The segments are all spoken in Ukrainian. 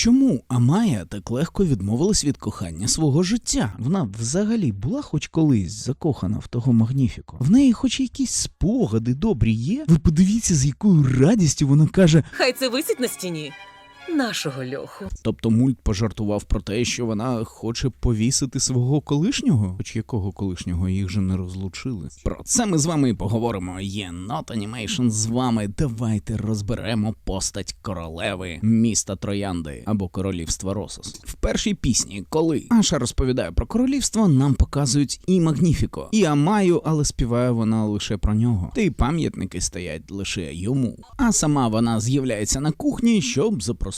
Чому Амая так легко відмовилась від кохання свого життя? Вона взагалі була хоч колись закохана в того магніфіку. В неї хоч якісь спогади добрі є. Ви подивіться, з якою радістю вона каже. Хай це висить на стіні нашого льоху. Тобто мульт пожартував про те, що вона хоче повісити свого колишнього, хоч якого колишнього їх же не розлучили. Про це ми з вами і поговоримо. Є Not Animation з вами. Давайте розберемо постать королеви міста Троянди або королівства Росос. В першій пісні, коли Аша розповідає про королівство, нам показують і Магніфіко, і Амаю, але співає вона лише про нього. Та й пам'ятники стоять лише йому. А сама вона з'являється на кухні, щоб запросити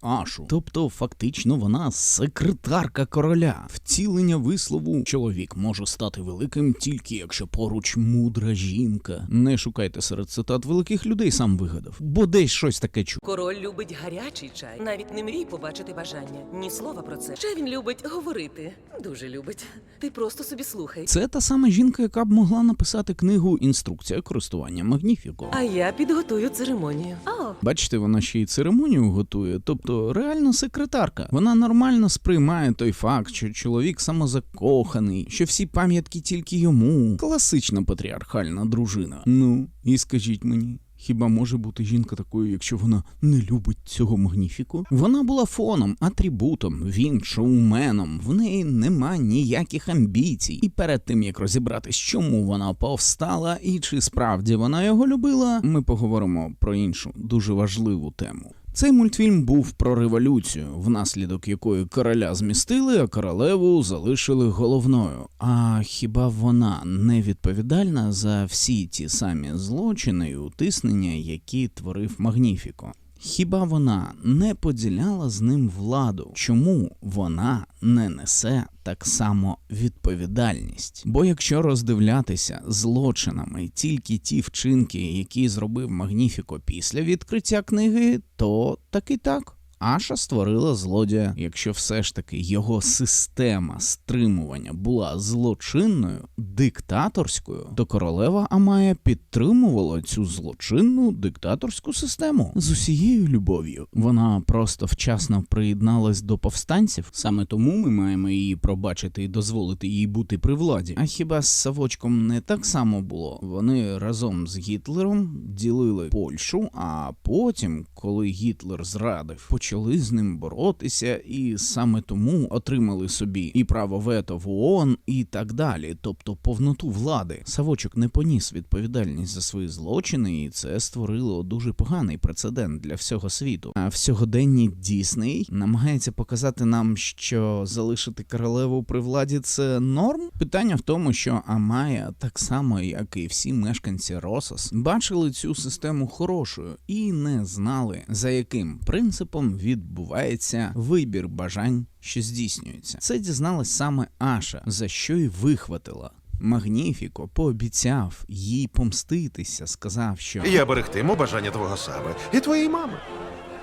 Ашу. Тобто, фактично, вона секретарка короля. Втілення вислову чоловік може стати великим тільки якщо поруч мудра жінка. Не шукайте серед цитат великих людей, сам вигадав, бо десь щось таке чув. Король любить гарячий чай. Навіть не мрій побачити бажання. Ні слова про це. Ще він любить говорити. Дуже любить. Ти просто собі слухай. Це та сама жінка, яка б могла написати книгу Інструкція користування Магніфіко. А я підготую церемонію. О, Бачите, вона ще й церемонію готує, тобто реально секретарка. Вона нормально сприймає той факт, що чоловік самозакоханий, що всі пам'ятки тільки йому. Класична патріархальна дружина. Ну, і скажіть мені. Хіба може бути жінка такою, якщо вона не любить цього магніфіку? Вона була фоном, атрибутом, він шоуменом. В неї нема ніяких амбіцій. І перед тим як розібратись, чому вона повстала і чи справді вона його любила, ми поговоримо про іншу дуже важливу тему. Цей мультфільм був про революцію, внаслідок якої короля змістили, а королеву залишили головною. А хіба вона не відповідальна за всі ті самі злочини і утиснення, які творив Магніфіко? Хіба вона не поділяла з ним владу? Чому вона не несе так само відповідальність? Бо якщо роздивлятися злочинами тільки ті вчинки, які зробив Магніфіко після відкриття книги, то таки так. Аша створила злодія. Якщо все ж таки його система стримування була злочинною, диктаторською, то королева Амая підтримувала цю злочинну диктаторську систему з усією любов'ю. Вона просто вчасно приєдналась до повстанців. Саме тому ми маємо її пробачити і дозволити їй бути при владі. А хіба з Савочком не так само було? Вони разом з Гітлером ділили Польщу, а потім, коли Гітлер зрадив, почали з ним боротися, і саме тому отримали собі і право вето в ООН, і так далі, тобто повноту влади. Савочок не поніс відповідальність за свої злочини, і це створило дуже поганий прецедент для всього світу. А в сьогоденні Дісней намагається показати нам, що залишити королеву при владі це норм. Питання в тому, що Амая, так само як і всі мешканці Росос, бачили цю систему хорошою і не знали, за яким принципом відбувається вибір бажань, що здійснюється. Це дізналась саме Аша, за що й вихватила. Магніфіко пообіцяв їй помститися, сказав, що Я берегтиму бажання твого саби і твоєї мами.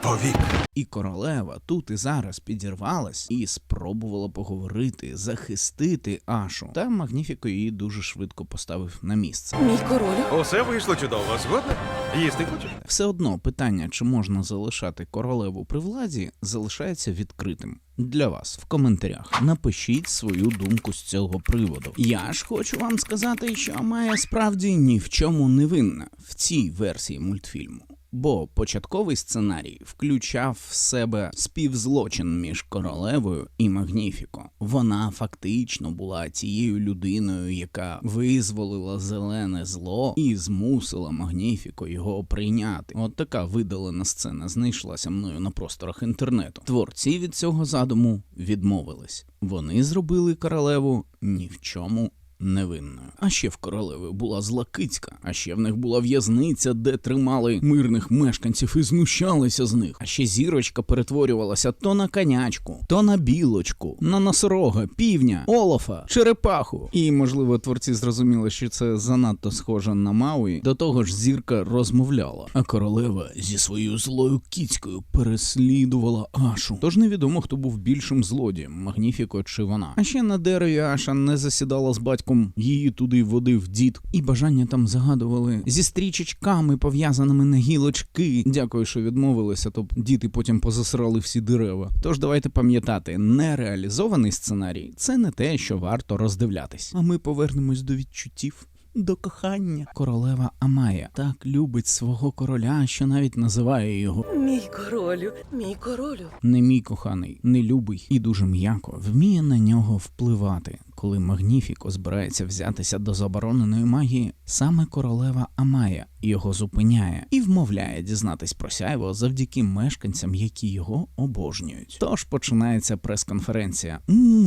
Повік. і королева тут і зараз підірвалась і спробувала поговорити, захистити Ашу. Та Магніфіко її дуже швидко поставив на місце. мій королю. Усе вийшло чудово, згодна? Їсти хочеш? Все одно питання, чи можна залишати королеву при владі, залишається відкритим. Для вас в коментарях напишіть свою думку з цього приводу. Я ж хочу вам сказати, що Майя справді ні в чому не винна в цій версії мультфільму. Бо початковий сценарій включав в себе співзлочин між королевою і Магніфіко. Вона фактично була тією людиною, яка визволила зелене зло і змусила Магніфіко його прийняти. От така видалена сцена знайшлася мною на просторах інтернету. Творці від цього задуму відмовились. Вони зробили королеву ні в чому невинною. А ще в королеви була злакицька, а ще в них була в'язниця, де тримали мирних мешканців і знущалися з них. А ще зірочка перетворювалася то на конячку, то на білочку, на носорога, півня, олофа, черепаху. І, можливо, творці зрозуміли, що це занадто схоже на Мауї. До того ж, зірка розмовляла, а королева зі своєю злою кіцькою переслідувала Ашу. Тож невідомо, хто був більшим злодієм, Магніфіко чи вона. А ще на дереві Аша не засідала з батьком батьком її туди водив дід, і бажання там загадували зі стрічечками, пов'язаними на гілочки. Дякую, що відмовилися, то діти потім позасрали всі дерева. Тож давайте пам'ятати, нереалізований сценарій це не те, що варто роздивлятись. А ми повернемось до відчуттів. До кохання королева Амая так любить свого короля, що навіть називає його Мій королю, мій королю. не мій коханий, не любий і дуже м'яко вміє на нього впливати. Коли Магніфіко збирається взятися до забороненої магії, саме королева Амая його зупиняє і вмовляє дізнатись про сяйво завдяки мешканцям, які його обожнюють. Тож починається прес-конференція.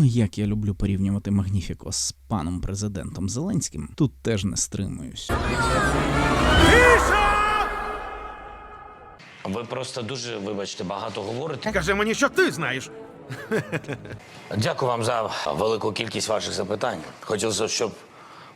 Як я люблю порівнювати Магніфіко з паном президентом Зеленським. Тут теж не стримуюсь. Ви просто дуже, вибачте, багато говорите. Кажи мені, що ти знаєш. Дякую вам за велику кількість ваших запитань. Хотілося, щоб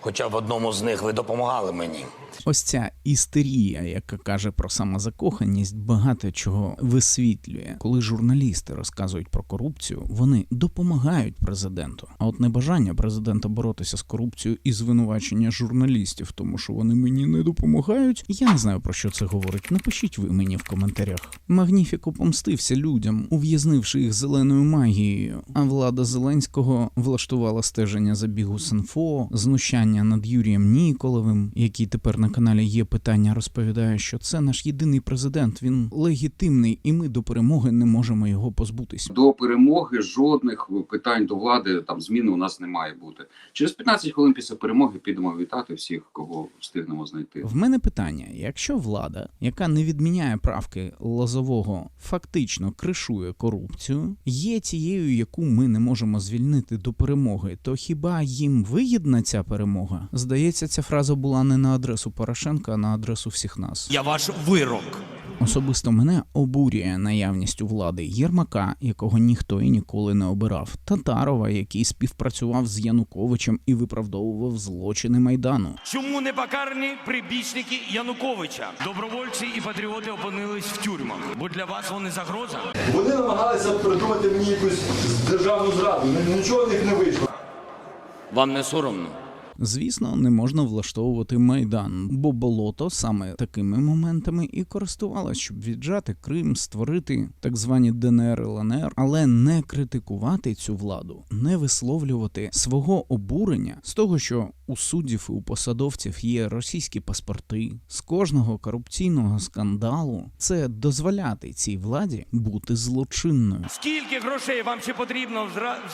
хоча в одному з них ви допомагали мені. Ось ця істерія, яка каже про самозакоханість, багато чого висвітлює. Коли журналісти розказують про корупцію, вони допомагають президенту. А от небажання президента боротися з корупцією і звинувачення журналістів, тому що вони мені не допомагають. Я не знаю про що це говорить. Напишіть ви мені в коментарях. Магніфіко помстився людям, ув'язнивши їх зеленою магією. А влада Зеленського влаштувала стеження за бігу Синфо, знущання над Юрієм Ніколовим, який тепер на каналі є питання, розповідає, що це наш єдиний президент. Він легітимний, і ми до перемоги не можемо його позбутись. До перемоги жодних питань до влади там зміни у нас не має бути. Через 15 хвилин після перемоги підемо вітати всіх, кого встигнемо знайти. В мене питання: якщо влада, яка не відміняє правки Лозового, фактично кришує корупцію, є тією, яку ми не можемо звільнити до перемоги, то хіба їм вигідна ця перемога? Здається, ця фраза була не на адресу Порошенка, а на адресу всіх нас. Я ваш вирок. Особисто мене обурює наявність у влади Єрмака, якого ніхто і ніколи не обирав, Татарова, який співпрацював з Януковичем і виправдовував злочини майдану. Чому не покарні прибічники Януковича? Добровольці і патріоти опинились в тюрмах, бо для вас вони загроза. Вони намагалися придумати мені якусь державну зраду. Нічого в них не вийшло. Вам не соромно? Звісно, не можна влаштовувати майдан, бо болото саме такими моментами і користувалось, щоб віджати Крим, створити так звані ДНР ЛНР, але не критикувати цю владу, не висловлювати свого обурення з того, що у суддів і у посадовців є російські паспорти з кожного корупційного скандалу. Це дозволяти цій владі бути злочинною. Скільки грошей вам ще потрібно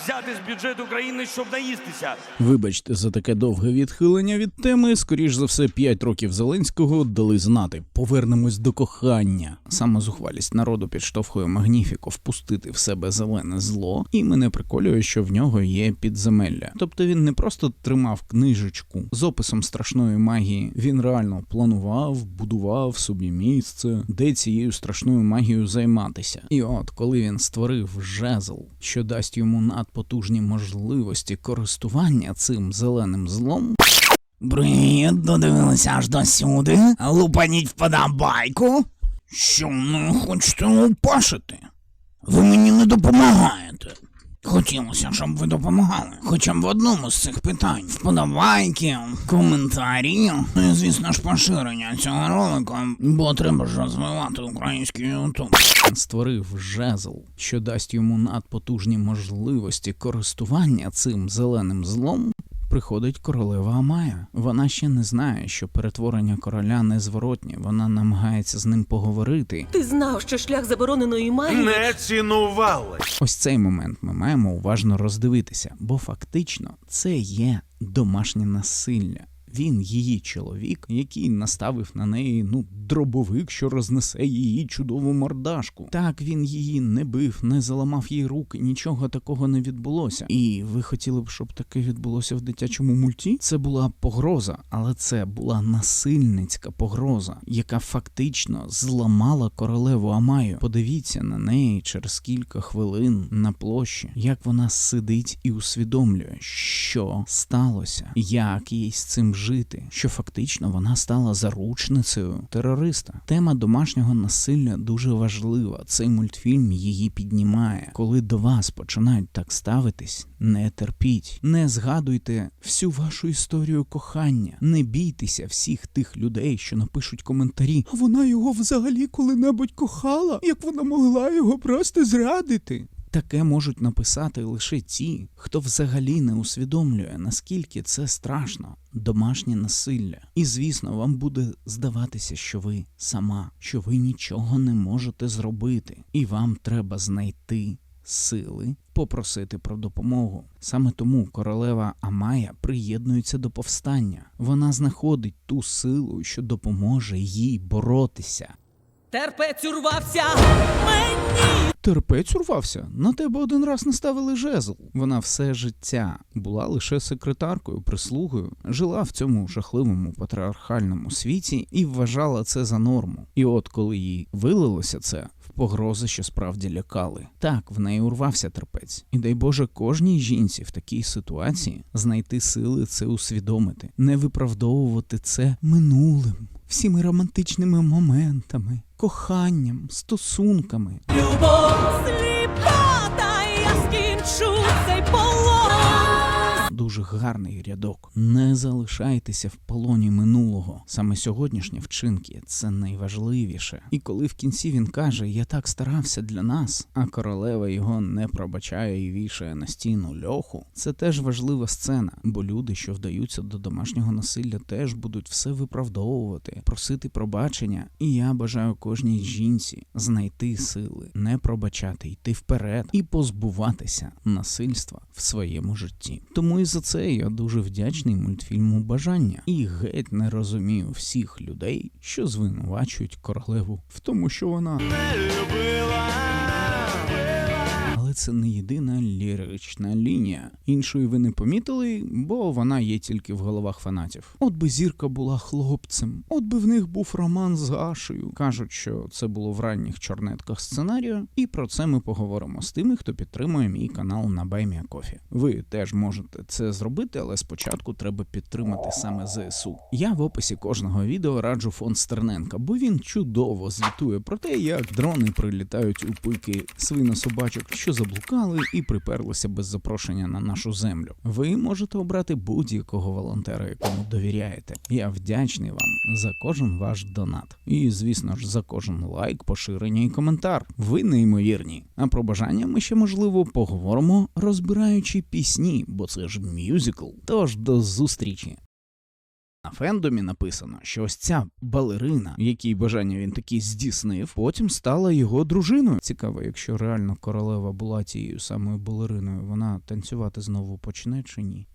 взяти з бюджету країни, щоб наїстися? Вибачте за таке довге відхилення від теми. Скоріш за все, 5 років Зеленського дали знати. Повернемось до кохання. Саме зухвалість народу підштовхує Магніфіко впустити в себе зелене зло, і мене приколює, що в нього є підземелля. Тобто він не просто тримав книжечку з описом страшної магії. Він реально планував, будував собі місце, де цією страшною магією займатися. І от коли він створив жезл, що дасть йому надпотужні можливості користування цим зеленим злом. Привіт, додивилися аж до сюди. Лупаніть вподобайку. Що не хочете лупашити? Ви мені не допомагаєте. Хотілося, щоб ви допомагали. Хоча б в одному з цих питань. Вподобайки, коментарі, ну і звісно ж поширення цього ролику, бо треба ж розвивати український ютуб. Створив жезл, що дасть йому надпотужні можливості користування цим зеленим злом. Приходить королева Амая. Вона ще не знає, що перетворення короля незворотнє. Вона намагається з ним поговорити. Ти знав, що шлях забороненої магії Не цінували. Ось цей момент ми маємо уважно роздивитися, бо фактично це є домашнє насилля. Він її чоловік, який наставив на неї ну дробовик, що рознесе її чудову мордашку. Так він її не бив, не заламав їй руки, нічого такого не відбулося. І ви хотіли б, щоб таке відбулося в дитячому мульті? Це була погроза, але це була насильницька погроза, яка фактично зламала королеву Амаю. Подивіться на неї через кілька хвилин на площі, як вона сидить і усвідомлює, що сталося, як їй з цим жити, що фактично вона стала заручницею терориста. Тема домашнього насилля дуже важлива. Цей мультфільм її піднімає. Коли до вас починають так ставитись, не терпіть, не згадуйте всю вашу історію кохання, не бійтеся всіх тих людей, що напишуть коментарі. А вона його взагалі коли-небудь кохала, як вона могла його просто зрадити. Таке можуть написати лише ті, хто взагалі не усвідомлює, наскільки це страшно, домашнє насилля. І звісно, вам буде здаватися, що ви сама, що ви нічого не можете зробити, і вам треба знайти сили попросити про допомогу. Саме тому королева Амая приєднується до повстання. Вона знаходить ту силу, що допоможе їй боротися. Терпець урвався мені. Терпець урвався. На тебе один раз наставили жезл. Вона все життя була лише секретаркою, прислугою, жила в цьому жахливому патріархальному світі і вважала це за норму. І от коли їй вилилося це погрози, що справді лякали. Так, в неї урвався терпець. І дай Боже, кожній жінці в такій ситуації знайти сили це усвідомити, не виправдовувати це минулим. Всіми романтичними моментами, коханням, стосунками, Любов Дуже гарний рядок. Не залишайтеся в полоні минулого. Саме сьогоднішні вчинки це найважливіше. І коли в кінці він каже: Я так старався для нас, а королева його не пробачає і вішає на стіну льоху. Це теж важлива сцена, бо люди, що вдаються до домашнього насилля, теж будуть все виправдовувати, просити пробачення. І я бажаю кожній жінці знайти сили, не пробачати, йти вперед і позбуватися насильства в своєму житті. Тому і за це я дуже вдячний мультфільму Бажання і геть не розумію всіх людей, що звинувачують королеву в тому, що вона. Але це не єдина лірична лінія. Іншої ви не помітили, бо вона є тільки в головах фанатів. От би зірка була хлопцем, от би в них був роман з Гашею. Кажуть, що це було в ранніх чорнетках сценарію, і про це ми поговоримо з тими, хто підтримує мій канал на Байміакофі. Ви теж можете це зробити, але спочатку треба підтримати саме ЗСУ. Я в описі кожного відео раджу фонд Стерненка, бо він чудово звітує про те, як дрони прилітають у пики свинособачок, що заблукали і приперлися без запрошення на нашу землю. Ви можете обрати будь-якого волонтера, якому довіряєте. Я вдячний вам за кожен ваш донат. І, звісно ж, за кожен лайк, поширення і коментар. Ви неймовірні. А про бажання ми ще можливо поговоримо, розбираючи пісні, бо це ж мюзикл. Тож до зустрічі. На фендомі написано, що ось ця балерина, якій бажання він таки здійснив, потім стала його дружиною. Цікаво, якщо реально королева була тією самою балериною, вона танцювати знову почне чи ні?